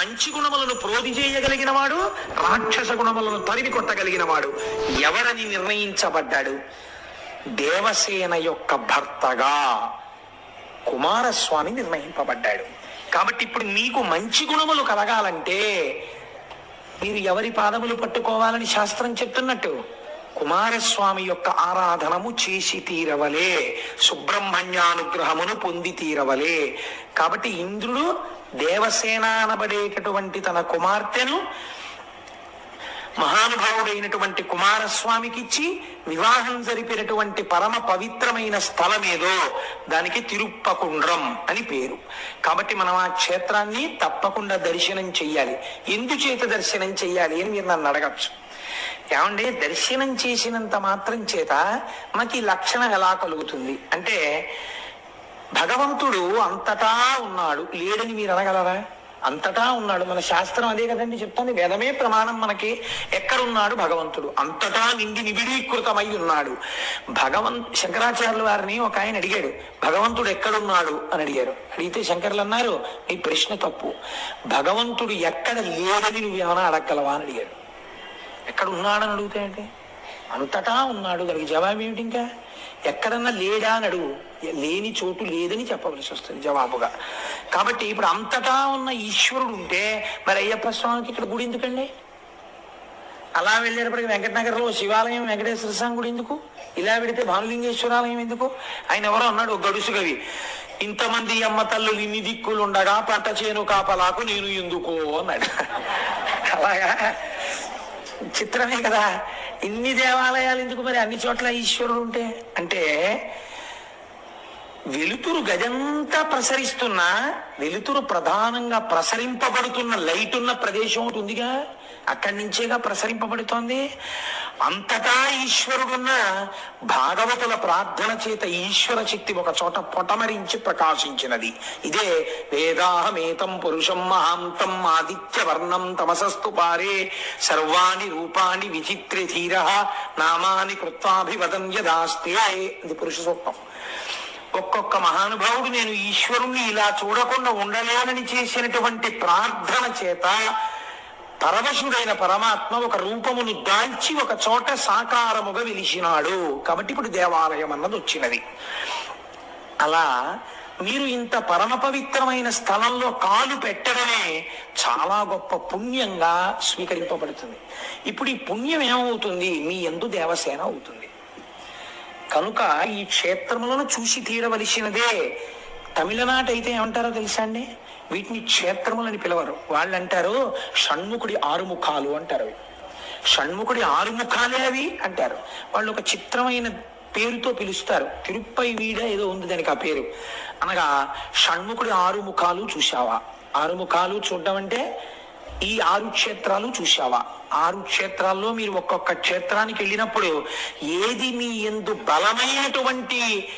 మంచి గుణములను ప్రోధి చేయగలిగిన వాడు రాక్షస గుణములను తరిమి కొట్టగలిగిన వాడు ఎవరని నిర్ణయించబడ్డాడు? దేవసేన యొక్క భర్తగా కుమారస్వామి నిర్ణయింపబడ్డాడు. కాబట్టి ఇప్పుడు మీకు మంచి గుణములు కలగాలంటే మీరు ఎవరి పాదములు పట్టుకోవాలని శాస్త్రం చెప్తున్నట్టు? కుమారస్వామి యొక్క ఆరాధనము చేసి తీరవలే సుబ్రహ్మణ్యానుగ్రహమును పొంది తీరవలే. కాబట్టి ఇంద్రుడు దేవసేన అనబడేటటువంటి తన కుమార్తెను మహానుభావుడైనటువంటి కుమారస్వామికి ఇచ్చి వివాహం జరిపినటువంటి పరమ పవిత్రమైన స్థలం ఏదో దానికి తిరుప్పకుండ్రం అని పేరు. కాబట్టి మనం ఆ క్షేత్రాన్ని తప్పకుండా దర్శనం చెయ్యాలి. ఎందుచేత దర్శనం చెయ్యాలి అని మీరు నన్ను అడగచ్చు. ఏమండి? దర్శనం చేసినంత మాత్రం చేత మనకి లక్షణం ఎలా కలుగుతుంది? అంటే భగవంతుడు అంతటా ఉన్నాడు. లేడని మీరు అనగలరా? అంతటా ఉన్నాడు. మన శాస్త్రం అదే కదండి చెప్తుంది. వేదమే ప్రమాణం మనకి. ఎక్కడున్నాడు భగవంతుడు? అంతటా నిండి నిబిడీకృతమై ఉన్నాడు. భగవంత్ శంకరాచార్యుల వారిని ఒక ఆయన అడిగాడు. భగవంతుడు ఎక్కడున్నాడు? అని అడిగారు. అడిగితే శంకర్లు అన్నారు ఈ ప్రశ్న తప్పు. భగవంతుడు ఎక్కడ లేడని నువ్వేమైనా అడగలవా అని అడిగాడు. ఎక్కడ ఉన్నాడని అంటే అంతటా ఉన్నాడు దానికి జవాబు ఏమిటి ఇంకా? ఎక్కడన్నా లేడా అని అడుగు. లేని చోటు లేదని చెప్పవలసి వస్తుంది జవాబుగా. కాబట్టి ఇప్పుడు అంతటా ఉన్న ఈశ్వరుడు ఉంటే మరి అయ్యప్ప స్వామికి ఇక్కడ గుడి ఎందుకండి? అలా వెళ్ళేటప్పటికి వెంకటనగర్లో శివాలయం వెంకటేశ్వర స్వామి గుడి ఎందుకు? ఇలా పెడితే భానులింగేశ్వరాలయం ఎందుకు? ఆయన ఎవరో అన్నాడు గడుసు కవి. ఇంతమంది అమ్మ తల్లులు ఇన్ని దిక్కులు ఉండగా పంట చేను కాపలాకు నేను ఎందుకో అన్నాడు. అలాగా? చిత్రమే కదా. ఇన్ని దేవాలయాలు ఎందుకు మరి? అన్ని చోట్ల ఈశ్వరుడు ఉంటే అంటే వెలుతురు గదంతా ప్రసరిస్తున్నా వెలుతురు ప్రధానంగా ప్రసరింపబడుతున్న లైట్ ఉన్న ప్రదేశం ఒకటి ఉందిగా. అక్కడి నుంచేగా ప్రసరింపబడుతోంది. అంతటా ఈశ్వరుడున్న భాగవతుల ప్రార్థన చేత ఈశ్వర శక్తి ఒక చోట పొటమరించి ప్రకాశించినది. ఇదే వేదాహమేతం పురుషం మహాంతం ఆదిత్య వర్ణం తమసస్తు పారే. సర్వాణి రూపాణి విచిత్ర ధీర నామాని కృత్వాభివదం యదాస్తే. ఇది పురుష సూక్తం. ఒక్కొక్క మహానుభావుడు నేను ఈశ్వరుణ్ణి ఇలా చూడకుండా ఉండలేనని చేసినటువంటి ప్రార్థన చేత పరమశుడైన పరమాత్మ ఒక రూపమును దాల్చి ఒక చోట సాకారముగా వెలిసినాడు. కాబట్టి ఇప్పుడు దేవాలయం అన్నది వచ్చినది. అలా మీరు ఇంత పరమ పవిత్రమైన స్థలంలో కాలు పెట్టడమే చాలా గొప్ప పుణ్యంగా స్వీకరింపబడుతుంది. ఇప్పుడు ఈ పుణ్యం ఏమవుతుంది? మీ ఎందు దేవసేన అవుతుంది. కనుక ఈ క్షేత్రములను చూసి తీరవలసినదే. తమిళనాట అయితే ఏమంటారో తెలుసా అండి? వీటిని క్షేత్రములని పిలవరు. వాళ్ళు అంటారు షణ్ముఖుడి ఆరుముఖాలు అంటారు అవి. షణ్ముఖుడి ఆరుముఖాలే అవి అంటారు. వాళ్ళు ఒక చిత్రమైన పేరుతో పిలుస్తారు. తిరుప్పై వీడ ఏదో ఉంది దానికి ఆ పేరు. అనగా షణ్ముఖుడి ఆరుముఖాలు చూశావా? ఆరుముఖాలు చూడడం అంటే ఈ ఆరు క్షేత్రాలు చూశావా? ఆరు క్షేత్రాల్లో మీరు ఒక్కొక్క క్షేత్రానికి వెళ్ళినప్పుడు ఏది మీ ఎందు బలమైనటువంటి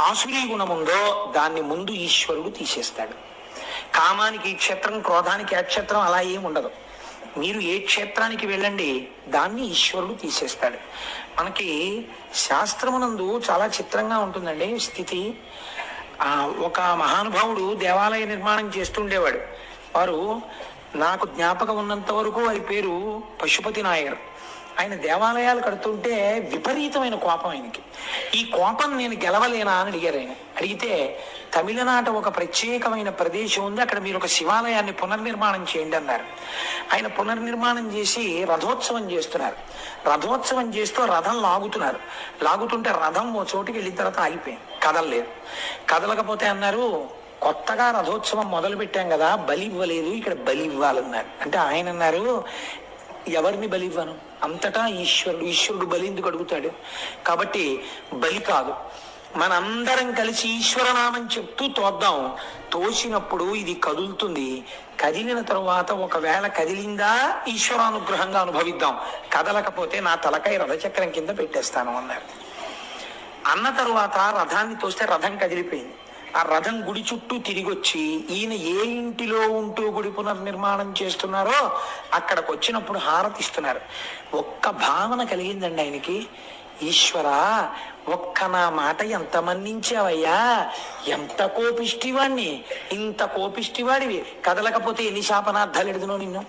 ఆసురీ గుణం ఉందో దాన్ని ముందు ఈశ్వరుడు తీసేస్తాడు. కామానికి ఈ క్షేత్రం క్రోధానికి ఆ క్షేత్రం అలా ఏమి ఉండదు. మీరు ఏ క్షేత్రానికి వెళ్ళండి దాన్ని ఈశ్వరుడు తీసేస్తాడు. మనకి శాస్త్రమునందు చాలా చిత్రంగా ఉంటుందండి స్థితి. ఒక మహానుభావుడు దేవాలయ నిర్మాణం చేస్తుండేవాడు వారు నాకు జ్ఞాపకం ఉన్నంత వరకు వారి పేరు పశుపతి నాయర్. ఆయన దేవాలయాలు కడుతుంటే విపరీతమైన కోపం ఆయనకి. ఈ కోపం నేను గెలవలేనా అని అడిగారు ఆయన. అడిగితే తమిళనాట ఒక ప్రత్యేకమైన ప్రదేశం ఉంది అక్కడ మీరు ఒక శివాలయాన్ని పునర్నిర్మాణం చేయండి అన్నారు. ఆయన పునర్నిర్మాణం చేసి రథోత్సవం చేస్తున్నారు. రథోత్సవం చేస్తూ రథం లాగుతున్నారు. లాగుతుంటే రథం ఓ చోటుకి వెళ్ళిన తర్వాత ఆగిపోయింది. కదలలేదు. కదలకపోతే అన్నారు కొత్తగా రథోత్సవం మొదలు పెట్టాం కదా బలి ఇవ్వలేదు ఇక్కడ బలి ఇవ్వాలన్నారు. అంటే ఆయన అన్నారు ఎవరిని బలి ఇవ్వను? అంతటా ఈశ్వరుడు ఈశ్వరుడు బలి ఎందుకు అడుగుతాడు? కాబట్టి బలి కాదు. మనందరం కలిసి ఈశ్వరనామం చెప్తూ తోద్దాం. తోసినప్పుడు ఇది కదులుతుంది. కదిలిన తరువాత ఒకవేళ కదిలిందా ఈశ్వరానుగ్రహంగా అనుభవిద్దాం. కదలకపోతే నా తలకాయ రథచక్రం కింద పెట్టేస్తాను అన్నారు. అన్న తరువాత రథాన్ని తోస్తే రథం కదిలిపోయింది. ఆ రథం గుడి చుట్టూ తిరిగి వచ్చి ఈయన ఏ ఇంటిలో ఉంటూ గుడి పునర్నిర్మాణం చేస్తున్నారో అక్కడికి వచ్చినప్పుడు హారతి ఇస్తున్నారు ఒక్క భావన కలిగిందండి ఆయనకి. ఈశ్వర ఒక్క నా మాట ఎంత మన్నించావయ్యా? ఎంత కోపిష్టివాణ్ణి? ఇంత కోపిష్టివాడివి. కదలకపోతే ఎన్ని శాపనార్థాలు ఎడుదునో నిన్ను?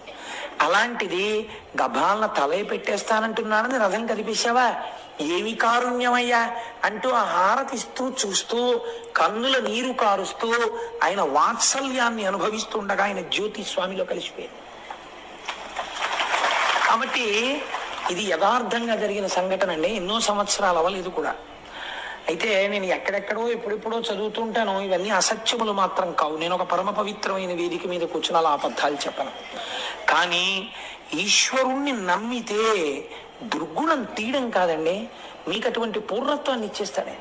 అలాంటిది గభాలన తలై పెట్టేస్తానంటున్నానని రథం కదిపేశావా? ఏమి కారుణ్యమయ్యా? అంటూ ఆ హారతిస్తూ చూస్తూ కన్నుల నీరు కారుస్తూ ఆయన వాత్సల్యాన్ని అనుభవిస్తుండగా ఆయన జ్యోతి స్వామిలో కలిసిపోయింది కాబట్టి ఇది యథార్థంగా జరిగిన సంఘటన అండి. ఎన్నో సంవత్సరాలు అవ్వలేదు కూడా. అయితే నేను ఎక్కడెక్కడో ఎప్పుడెప్పుడో చదువుతుంటాను ఇవన్నీ అసత్యములు మాత్రం కావు. నేను ఒక పరమ పవిత్రమైన వేదిక మీద కూర్చుని అలా అబద్ధాలు చెప్పను. కానీ ఈశ్వరుణ్ణి నమ్మితే దుర్గుణం తీయడం కాదండి. మీకు అటువంటి పూర్ణత్వాన్ని ఇచ్చేస్తాడు ఆయన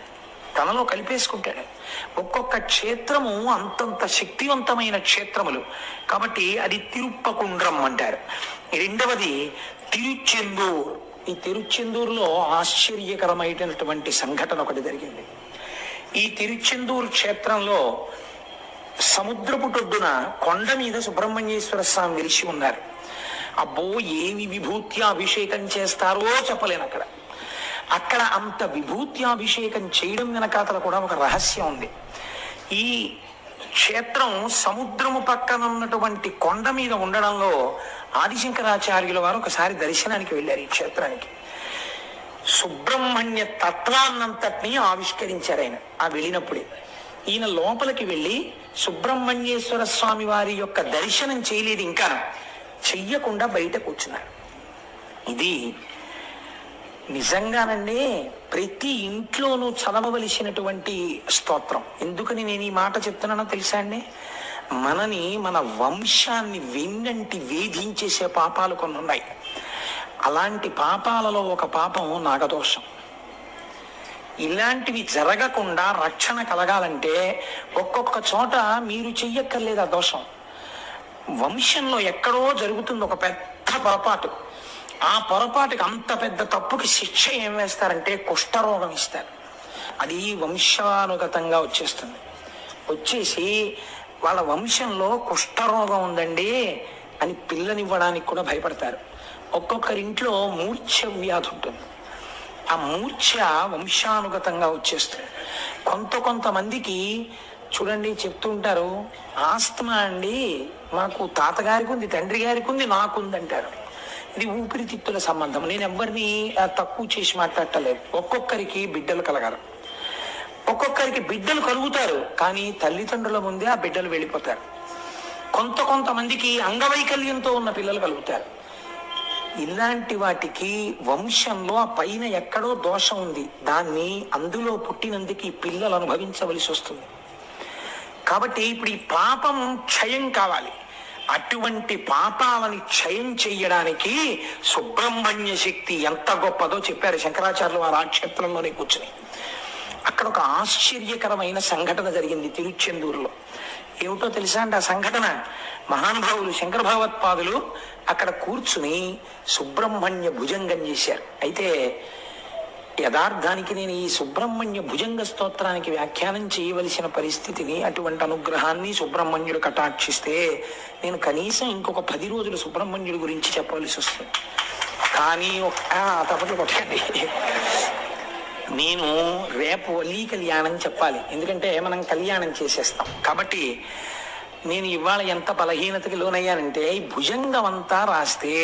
తనలో కలిపేసుకుంటాడు ఒక్కొక్క క్షేత్రము అంతంత శక్తివంతమైన క్షేత్రములు. కాబట్టి అది తిరుప్పకుండ్రం అంటారు. రెండవది తిరుచెందూర్. ఈ తిరుచెందూరులో ఆశ్చర్యకరమైనటువంటి సంఘటన ఒకటి జరిగింది. ఈ తిరుచెందూరు క్షేత్రంలో సముద్రపు టొడ్డున కొండ మీద సుబ్రహ్మణ్యేశ్వర స్వామి వెలిసి ఉన్నారు. అబ్బో ఏమి విభూత్యాభిషేకం చేస్తారో చెప్పలేను అక్కడ. అక్కడ అంత విభూత్యాభిషేకం చేయడం వెనకాతల కూడా ఒక రహస్యం ఉంది. ఈ క్షేత్రం సముద్రము పక్కన ఉన్నటువంటి కొండ మీద ఉండడంలో ఆదిశంకరాచార్యుల వారు ఒకసారి దర్శనానికి వెళ్ళారు ఈ క్షేత్రానికి. సుబ్రహ్మణ్య తత్వాన్నంతటినీ ఆవిష్కరించారు ఆయన ఆ వెళ్ళినప్పుడే. ఈయన లోపలికి వెళ్ళి సుబ్రహ్మణ్యేశ్వర స్వామి వారి యొక్క దర్శనం చేయలేదు ఇంకా. చెయ్యకుండా బయట కూర్చున్నారు. ఇది నిజంగానండి ప్రతి ఇంట్లోనూ చదవవలసినటువంటి స్తోత్రం. ఎందుకని నేను ఈ మాట చెప్తున్నానో తెలుసా అండి? మనని మన వంశాన్ని వెన్నంటి వేధించేసే పాపాలు కొన్ని ఉన్నాయి అలాంటి పాపాలలో ఒక పాపం నాగదోషం. ఇలాంటివి జరగకుండా రక్షణ కలగాలంటే ఒక్కొక్క చోట మీరు చెయ్యక్కర్లేదు ఆ దోషం. వంశంలో ఎక్కడో జరుగుతుంది ఒక పెద్ద పొరపాటు. ఆ పొరపాటుకి అంత పెద్ద తప్పుకి శిక్ష ఏం వేస్తారంటే కుష్ఠరోగం ఇస్తారు. అది వంశానుగతంగా వచ్చేస్తుంది. వచ్చేసి వాళ్ళ వంశంలో కుష్ఠరోగం ఉందండి అని పిల్లనివ్వడానికి కూడా భయపడతారు. ఒక్కొక్కరింట్లో మూర్ఛ వ్యాధి ఉంటుంది. ఆ మూర్ఛ వంశానుగతంగా వచ్చేస్తుంది. కొంత కొంతమందికి చూడండి చెప్తుంటారు ఆస్తమా అండి? మాకు తాతగారికి ఉంది తండ్రి గారికి ఉంది నాకుంది అంటారు ఇది ఊపిరితిత్తుల సంబంధం. నేను ఎవరిని తక్కువ చేసి మాట్లాడటలేదు. ఒక్కొక్కరికి బిడ్డలు కలగరు ఒక్కొక్కరికి బిడ్డలు కలుగుతారు కానీ తల్లిదండ్రుల ముందే ఆ బిడ్డలు వెళ్ళిపోతారు. కొంత కొంతమందికి అంగవైకల్యంతో ఉన్న పిల్లలు కలుగుతారు. ఇలాంటి వాటికి వంశంలో ఆ పైన ఎక్కడో దోషం ఉంది. దాన్ని అందులో పుట్టినందుకు ఈ పిల్లలు అనుభవించవలసి వస్తుంది. కాబట్టి ఇప్పుడు ఈ పాపం క్షయం కావాలి. అటువంటి పాపాలని క్షయం చెయ్యడానికి సుబ్రహ్మణ్య శక్తి ఎంత గొప్పదో చెప్పారు శంకరాచార్యులు వారు ఆ క్షేత్రంలోనే కూర్చుని. అక్కడ ఒక ఆశ్చర్యకరమైన సంఘటన జరిగింది తిరుచెందూరులో. ఏమిటో తెలుసా అంటే ఆ సంఘటన? మహానుభావులు శంకర భగవత్పాదులు అక్కడ కూర్చుని సుబ్రహ్మణ్య భుజంగం చేశారు. అయితే యథార్థానికి నేను ఈ సుబ్రహ్మణ్య భుజంగ స్తోత్రానికి వ్యాఖ్యానం చేయవలసిన పరిస్థితిని అటువంటి అనుగ్రహాన్ని సుబ్రహ్మణ్యుడు కటాక్షిస్తే నేను కనీసం ఇంకొక పది రోజులు సుబ్రహ్మణ్యుడి గురించి చెప్పవలసి వస్తుంది. కానీ ఒక తప్పట్లు కొట్టండి నేను రేపు వల్లి కళ్యాణం చెప్పాలి. ఎందుకంటే మనం కళ్యాణం చేసేస్తాం. కాబట్టి నేను ఇవాళ ఎంత బలహీనతకి లోనయ్యానంటే భుజంగమంతా భుజంగం అంతా రాస్తే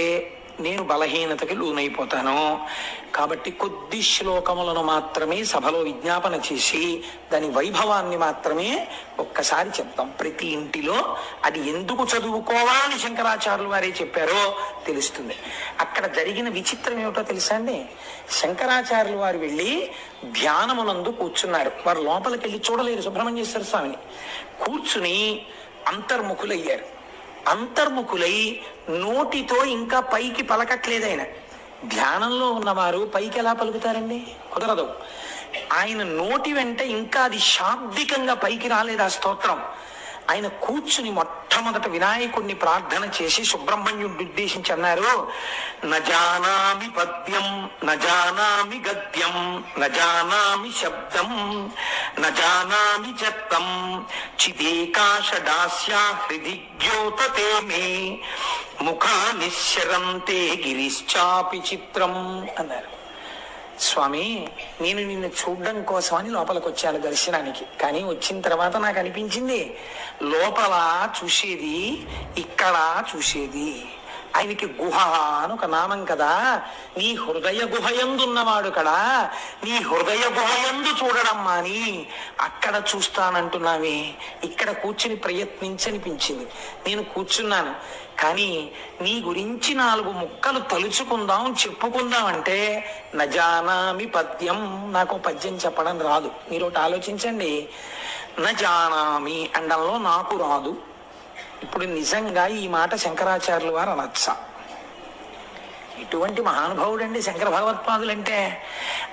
నేను బలహీనతకి లోనైపోతాను. కాబట్టి కొద్ది శ్లోకములను మాత్రమే సభలో విజ్ఞాపన చేసి దాని వైభవాన్ని మాత్రమే ఒక్కసారి చెప్తాం. ప్రతి ఇంటిలో అది ఎందుకు చదువుకోవాలని శంకరాచార్యులు వారే చెప్పారో తెలుస్తుంది. అక్కడ జరిగిన విచిత్రం ఏమిటో తెలుసా అండి? శంకరాచార్యులు వారు వెళ్ళి ధ్యానమునందు కూర్చున్నారు. వారు లోపలికి వెళ్ళి చూడలేరు సుబ్రహ్మణ్యేశ్వర స్వామిని. కూర్చుని అంతర్ముఖులయ్యారు. అంతర్ముఖులై నోటితో ఇంకా పైకి పలకట్లేదు ఆయన. ధ్యానంలో ఉన్నవారు పైకి ఎలా పలుకుతారండి? కుదరదు. ఆయన నోటి వెంట ఇంకా అది శాబ్దికంగా పైకి రాలేదు ఆ స్తోత్రం. ఆయన కూర్చుని మొట్టమొదట వినాయకుడిని ప్రార్థన చేసి సుబ్రహ్మణ్యుడిని ఉద్దేశించి అన్నారు నజానామి పద్యం నజానామి గద్యం నజానామి శబ్దం నజానామి చెత్తం చిదేకాశడాస్యా హృది ద్యోతతే మే ముఖా నిశ్చరంతే గిరిశ్చాపి చిత్రం అన్నారు. స్వామి నేను నిన్ను చూడడం కోసమని లోపలికి వచ్చాను దర్శనానికి. కానీ వచ్చిన తర్వాత నాకు అనిపించింది లోపల చూసేది ఇక్కడ చూసేది. ఆయనకి గుహ అని ఒక నామం కదా. నీ హృదయ గుహయందున్నవాడు కదా. నీ హృదయ గుహయందు చూడడం మాని. అక్కడ చూస్తానంటున్నావే. ఇక్కడ కూర్చుని ప్రయత్నించనిపించింది. నేను కూర్చున్నాను. కానీ నీ గురించి నాలుగు ముక్కలు తలుచుకుందాం చెప్పుకుందాం అంటే నజానామి పద్యం. నాకు పద్యం చెప్పడం రాదు. మీరు ఒకటి ఆలోచించండి. నజానామి అండంలో నాకు రాదు. ఇప్పుడు నిజంగా ఈ మాట శంకరాచార్యుల వారు అనొచ్చా. ఇటువంటి మహానుభావుడండి శంకర భగవత్పాదులంటే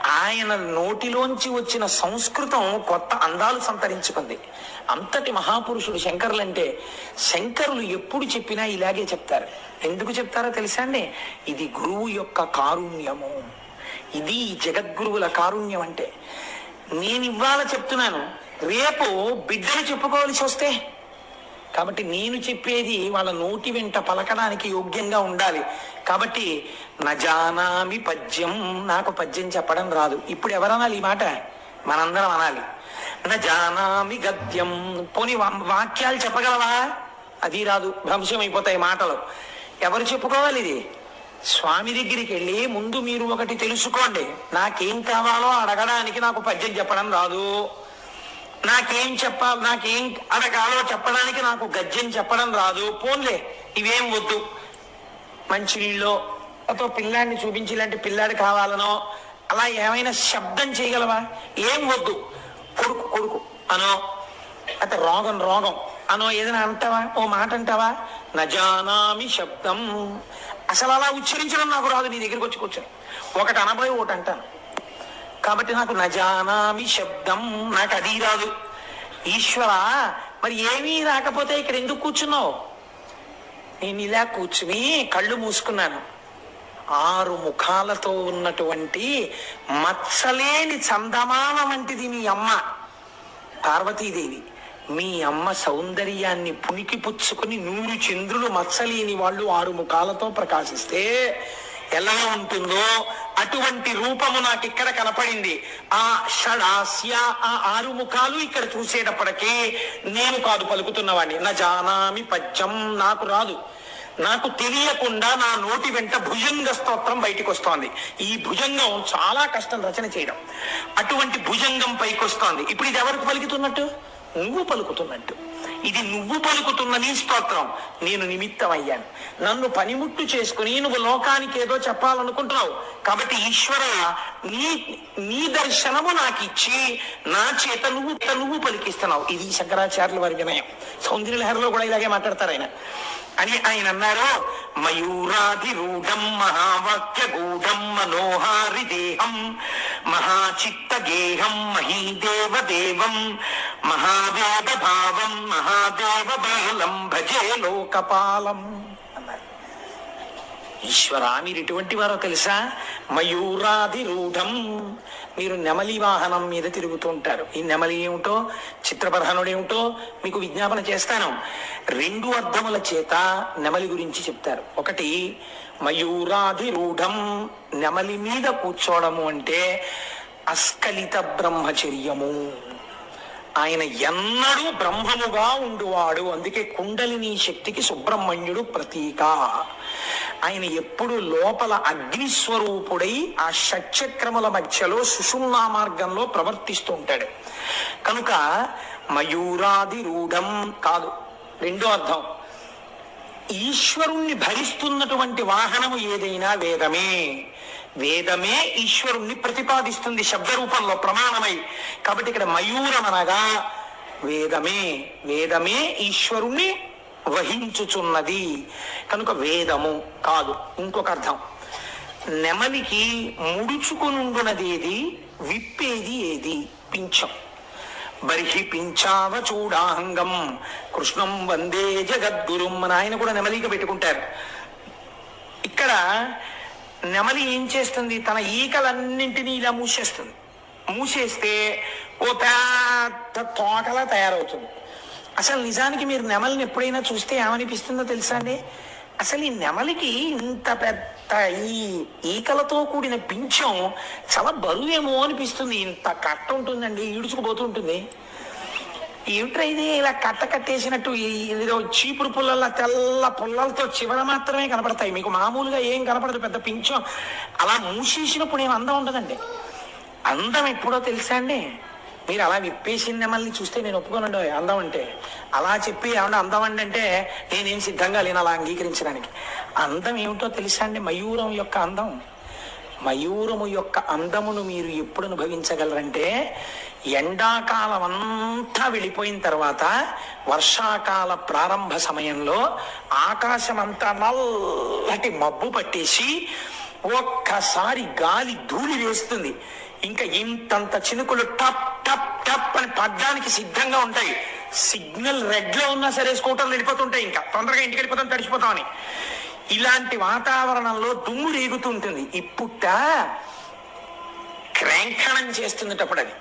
ఆయన నోటిలోంచి వచ్చిన సంస్కృతం కొత్త అందాలు సంతరించుకుంది. అంతటి మహాపురుషుడు శంకరులంటే శంకరులు ఎప్పుడు చెప్పినా ఇలాగే చెప్తారు. ఎందుకు చెప్తారో తెలుసా అండి? ఇది గురువు యొక్క కారుణ్యము. ఇది జగద్గురువుల కారుణ్యం అంటే. నేను ఇవాళ చెప్తున్నాను రేపు బిడ్డలు చెప్పుకోవాల్సి వస్తే కాబట్టి నేను చెప్పేది వాళ్ళ నోటి వెంట పలకడానికి యోగ్యంగా ఉండాలి. కాబట్టి నజానామి పద్యం నాకు పద్యం చెప్పడం రాదు. ఇప్పుడు ఎవరనాలి ఈ మాట? మనందరం అనాలి. నజానామి గద్యం. పోని వా- వాక్యాలు చెప్పగలవా? అది రాదు. భ్రంశం అయిపోతాయి మాటలు. ఎవరు చెప్పుకోవాలి ఇది? స్వామి దగ్గరికి వెళ్ళి ముందు మీరు ఒకటి తెలుసుకోండి. నాకేం కావాలో అడగడానికి నాకు పద్యం చెప్పడం రాదు. నాకేం చెప్పాలి నాకేం అడగాలో చెప్పడానికి నాకు గద్యం చెప్పడం రాదు. పోన్లే ఇవేం వద్దు. మంచినీళ్ళు అతో పిల్లాడిని చూపించి ఇలాంటి పిల్లాడు కావాలనో అలా ఏమైనా శబ్దం చేయగలవా? ఏం వద్దు. కొడుకు కొడుకు అనో అత రోగం రోగం అనో ఏదైనా అంటావా? ఓ మాట అంటావా? నజానామి శబ్దం. అసలు అలా ఉచ్చరించడం నాకు రాదు నీ దగ్గరికి వచ్చి కూర్చొని ఒకటి అనబోయి ఒకటి అంటాను. కాబట్టి నాకు నజానామి శబ్దం నాకు అది రాదు. ఈశ్వర మరి ఏమీ రాకపోతే ఇక్కడ ఎందుకు కూర్చున్నావు? నేను ఇలా కూర్చుని కళ్ళు మూసుకున్నాను. ఆరు ముఖాలతో ఉన్నటువంటి మత్సలేని చందమామ వంటిది మీ అమ్మ. పార్వతీదేవి మీ అమ్మ సౌందర్యాన్ని పుణికి పుచ్చుకుని నూరు చంద్రులు మచ్చలేని వాళ్ళు ఆరు ముఖాలతో ప్రకాశిస్తే ఎలా ఉంటుందో అటువంటి రూపము నాకు ఇక్కడ కనపడింది. ఆ షడాస్య ఆ ఆరు ముఖాలు ఇక్కడ చూసేటప్పటికీ నేను కాదు పలుకుతున్నవాడిని నా జానామి పద్యం నాకు రాదు. నాకు తెలియకుండా నా నోటి వెంట భుజంగ స్తోత్రం బయటికి వస్తోంది ఈ భుజంగం చాలా కష్టం రచన చేయడం. అటువంటి భుజంగం పైకి వస్తోంది ఇప్పుడు ఇది ఎవరికి పలుకుతున్నట్టు? నువ్వు పలుకుతున్నట్టు ఇది నువ్వు పలుకుతున్న నీ స్తోత్రం. నేను నిమిత్తం అయ్యాను నన్ను పనిముట్టు చేసుకుని నువ్వు లోకానికి ఏదో చెప్పాలనుకుంటున్నావు. కాబట్టి ఈశ్వర నీ నీ దర్శనము నాకు ఇచ్చి నా చేత నువ్వు నువ్వు పలికిస్తున్నావు. ఇది శంకరాచార్యుల వారి వినయం. సౌందర్యలహరిలో కూడా ఇలాగే మాట్లాడతారు ఆయన. అని ఆయన అన్నారు మయూరాధిరూఢం మహావాక్య గూఢం మనోహారి దేహం మహాచిత్త గేహం మహీదేవ దేవం మహాదేవ భావం మహాదేవ బాలం భజే లోకపాలం. అన్నారు ఈశ్వర మీరు ఎటువంటి వారో తెలుసా? మయూరాధిరూఢం. మీరు నెమలి వాహనం మీద తిరుగుతూ ఉంటారు. ఈ నెమలి ఏమిటో చిత్రప్రధానుడు ఏమిటో మీకు విజ్ఞాపన చేస్తాను. రెండు అర్థముల చేత నెమలి గురించి చెప్తారు. ఒకటి మయూరాధిరూఢం. నెమలి మీద కూర్చోవడము అంటే అస్కలిత బ్రహ్మచర్యము. ఆయన ఎన్నడూ బ్రహ్మముగా ఉండువాడు. అందుకే కుండలిని శక్తికి సుబ్రహ్మణ్యుడు ప్రతీక. ఆయన ఎప్పుడు లోపల అగ్నిస్వరూపుడై ఆ షట్చక్రముల మధ్యలో సుషుమ్నా మార్గంలో ప్రవర్తిస్తూ ఉంటాడు. కనుక మయూరాది రూఢం కాదు. రెండో అర్థం. ఈశ్వరుణ్ణి భరిస్తున్నటువంటి వాహనము ఏదైనా వేదమే. వేదమే ఈశ్వరుణ్ణి ప్రతిపాదిస్తుంది శబ్ద రూపంలో ప్రమాణమై. కాబట్టి ఇక్కడ మయూరం అనగా వేదమే వేదమే ఈశ్వరుణ్ణి వహించుచున్నది. కనుక వేదము కాదు. ఇంకొక అర్థం. నెమలికి ముడుచుకునుండునది ఏది? విప్పేది ఏది? పింఛం. బర్హి పించావ చూడాంగం కృష్ణం వందే జగద్గురుం అని ఆయన కూడా నెమలిక పెట్టుకుంటారు. ఇక్కడ నెమలి ఏం చేస్తుంది? తన ఈకలన్నింటినీ ఇలా మూసేస్తుంది. మూసేస్తే ఓ పెద్ద తోటలా తయారవుతుంది. అసలు నిజానికి మీరు నెమలిని ఎప్పుడైనా చూస్తే ఏమనిపిస్తుందో తెలుసా అండి? అసలు ఈ నెమలికి ఇంత పెద్ద ఈ ఈకలతో కూడిన పింఛం చాలా బరువేమో అనిపిస్తుంది. ఇంత కట్ట ఉంటుందండి ఈడుచుకుపోతుంటుంది. ఏమిట్రా ఇది? ఇలా కట్ట కట్టేసినట్టు ఏదో చీపురు పుల్లల తెల్ల పుల్లలతో చివర మాత్రమే కనపడతాయి. మీకు మామూలుగా ఏం కనపడదు పెద్ద పింఛం. అలా మూసేసినప్పుడు ఏం అందం ఉండదండి. అందం ఎప్పుడో తెలుసా అండి? మీరు అలా విప్పేసింది నెమల్ని చూస్తే నేను ఒప్పుకోనండి. అందం అంటే అలా చెప్పి ఏమన్నా అందం అండి అంటే నేనేం సిద్ధంగా లేను అలా అంగీకరించడానికి. అందం ఏమిటో తెలుసా అండి? మయూరం యొక్క అందం. మయూరము యొక్క అందమును మీరు ఎప్పుడు అనుభవించగలరంటే ఎండాకాలం అంతా వెళ్ళిపోయిన తర్వాత వర్షాకాల ప్రారంభ సమయంలో ఆకాశం అంతా నల్లటి మబ్బు పట్టేసి ఒక్కసారి గాలి ధూళి వేస్తుంది. ఇంకా ఇంతంత చినుకులు టప్ టప్ టప్ అని పడ్డానికి సిద్ధంగా ఉంటాయి. సిగ్నల్ రెడ్లో ఉన్నా సరే స్కూటర్లు వెళ్ళిపోతుంటాయి ఇంకా. తొందరగా ఇంటికి వెళ్ళిపోతాం తడిచిపోతామని ఇలాంటి వాతావరణంలో దుమ్ము రేగుతుంటుంది ఇప్పుట క్రేంఖణం చేస్తున్నటప్పుడు అది.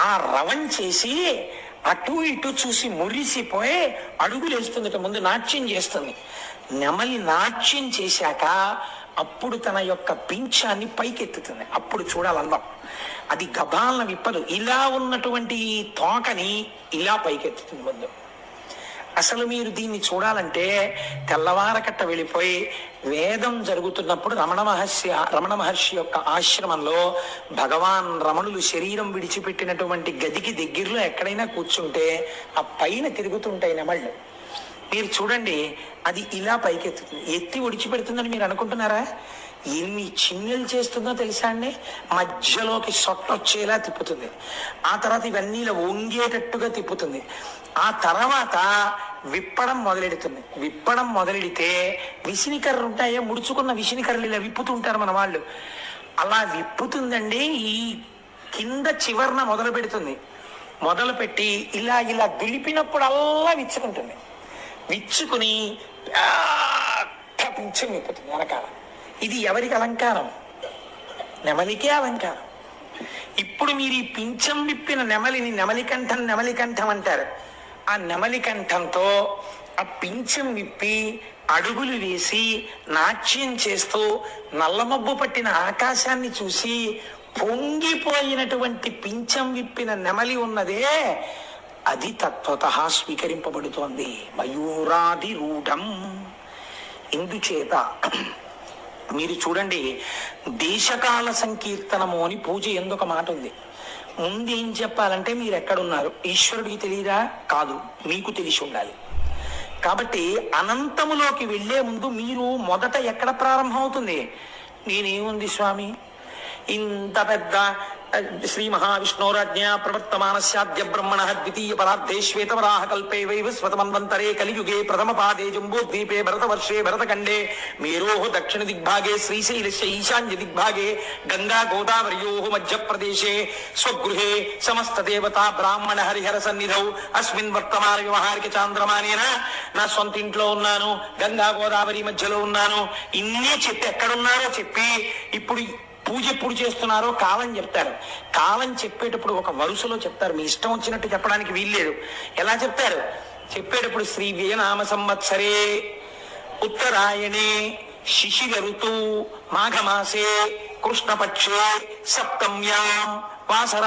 ఆ రవం చేసి అటు ఇటు చూసి మురిసిపోయి అడుగులేస్తుందట ముందు నాట్యం చేస్తుంది. నెమలి నాట్యం చేశాక అప్పుడు తన యొక్క పింఛాన్ని పైకెత్తుతుంది. అప్పుడు చూడాలందాం. అది గబాలన విప్పదు. ఇలా ఉన్నటువంటి తోకని ఇలా పైకెత్తుతుంది ముందు. అసలు మీరు దీన్ని చూడాలంటే తెల్లవారకట్ట వెళ్ళిపోయి వేదం జరుగుతున్నప్పుడు రమణ మహర్షి రమణ మహర్షి యొక్క ఆశ్రమంలో భగవాన్ రమణులు శరీరం విడిచిపెట్టినటువంటి గదికి దగ్గరలో ఎక్కడైనా కూర్చుంటే ఆ పైన తిరుగుతుంటాయి నెమళ్ళు. మీరు చూడండి అది ఇలా పైకెత్తుతుంది. ఎత్తి ఒడిచిపెడుతుందని మీరు అనుకుంటున్నారా? ఎన్ని చిన్నెలు చేస్తుందో తెలుసా అండి? మధ్యలోకి సొట్టొచ్చేలా తిప్పుతుంది. ఆ తర్వాత ఇవన్నీ ఇలా వంగేటట్టుగా తిప్పుతుంది. ఆ తర్వాత విప్పడం మొదలెడుతుంది. విప్పడం మొదలెడితే విసినికర్రలు ఉంటాయో ముడుచుకున్న విసినికర్రలు ఇలా విప్పుతుంటారు మన వాళ్ళు. అలా విప్పుతుందండి ఈ కింద చివరన మొదలు పెడుతుంది మొదలు పెట్టి ఇలా ఇలా దులిపినప్పుడల్లా విచ్చుకుంటుంది. విచ్చుకుని పెద్ద విప్పుతుంది వెనకాల. ఇది ఎవరికి అలంకారం? నెమలికే అలంకారం. ఇప్పుడు మీరు ఈ పింఛం విప్పిన నెమలిని నెమలికంఠం నెమలికంఠం అంటారు. ఆ నెమలికంఠంతో ఆ పింఛం విప్పి అడుగులు వేసి నాట్యం చేస్తూ నల్లమబ్బు పట్టిన ఆకాశాన్ని చూసి పొంగిపోయినటువంటి పింఛం విప్పిన నెమలి ఉన్నదే అది తత్వత స్వీకరింపబడుతోంది. మయూరాది రూఢం ఇందుచేత మీరు చూడండి దేశకాల సంకీర్తనము అని పూజ ఎందుకు మాట ఉంది. ముందు ఏం చెప్పాలంటే మీరు ఎక్కడున్నారు? ఈశ్వరుడికి తెలియదా? కాదు మీకు తెలిసి ఉండాలి. కాబట్టి అనంతములోకి వెళ్ళే ముందు మీరు మొదట ఎక్కడ ప్రారంభమవుతుంది? నేనేముంది స్వామి? ఇంత పెద్ద శ్రీ మహావిష్ణోరాజ్ఞ ప్రవర్తమానస్యాద్య బ్రహ్మణ ద్వితీయ పరార్థే శ్వేతవరాహ కల్పే వైవస్వతమన్వంతరే కలియుగే ప్రథమ పాదే జంబూద్వీపే భరతవర్షే భరతఖండే మేరో దక్షిణ దిగ్భాగే శ్రీశైలస్య ఈశాన్య దిగ్భాగే గంగా గోదావర్యో మధ్యప్రదేశే స్వగృహే సమస్త దేవతా బ్రాహ్మణ హరిహర సన్నిధౌ అస్మిన్ వర్తమాన వ్యవహారిక చాంద్రమానేన. నా సొంత ఇంట్లో ఉన్నాను గంగా గోదావరి మధ్యలో ఉన్నాను. ఇన్ని చెప్పి ఎక్కడున్నారో చెప్పి ఇప్పుడు పూజ ఎప్పుడు చేస్తున్నారో కాలం చెప్తారు. కాలం చెప్పేటప్పుడు ఒక వరుసలో చెప్తారు. మీ ఇష్టం వచ్చినట్టు చెప్పడానికి వీల్లేదు. ఎలా చెప్తారు? చెప్పేటప్పుడు శ్రీ వ్యయనామ సంవత్సరే ఉత్తరాయణే శిశిర ఋతు మాఘమాసే కృష్ణపక్షే సప్తమ్యాం వాసర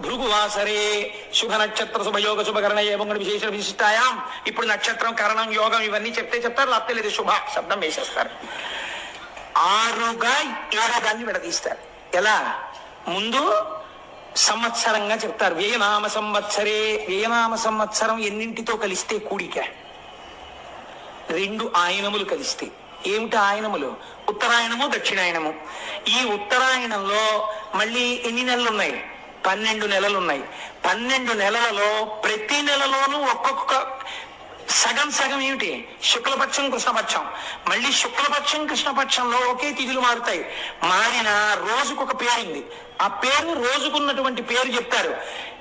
భృగువాసరే శుభ నక్షత్ర శుభయోగ శుభకరణ ఏమంగళ విశేష విశిష్టాయాం. ఇప్పుడు నక్షత్రం కరణం యోగం ఇవన్నీ చెప్తే చెప్తారు లేకపోతే లేదు శుభ శబ్దం వేసేస్తారు. ఆరుగా ఏడాదాన్ని విడదీస్తారు. ఎలా? ముందు సంవత్సరంగా చెప్తారు. వ్యయనామ సంవత్సరే వ్యయనామ సంవత్సరం ఎన్నింటితో కలిస్తే కూడిక? రెండు ఆయనములు కలిస్తే. ఏమిటి ఆయనములు? ఉత్తరాయణము దక్షిణాయనము. ఈ ఉత్తరాయణంలో మళ్ళీ ఎన్ని నెలలు ఉన్నాయి పన్నెండు నెలలు ఉన్నాయి పన్నెండు నెలలలో ప్రతి నెలలోనూ ఒక్కొక్క సగం సగం ఏమిటి? శుక్లపక్షం కృష్ణపక్షం. మళ్ళీ శుక్లపక్షం కృష్ణపక్షంలో ఒకే తిథులు మారుతాయి. మారిన రోజుకు ఒక పేరుంది. ఆ పేరు రోజుకున్నటువంటి పేరు చెప్తారు.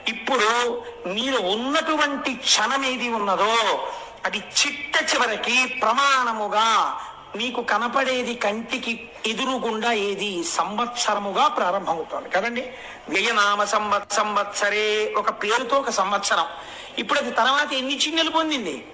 ఇప్పుడు మీరు ఉన్నటువంటి క్షణం ఏది ఉన్నదో అది చిట్ట చివరికి ప్రమాణముగా మీకు కనపడేది కంటికి ఎదురుగుండా ఏది సంవత్సరముగా ప్రారంభమవుతుంది. కదండి? వ్యయనామ సంవత్ సంవత్సరే ఒక పేరుతో ఒక సంవత్సరం. ఇప్పుడు అది తర్వాత ఎన్ని చిన్నెలు పొందింది?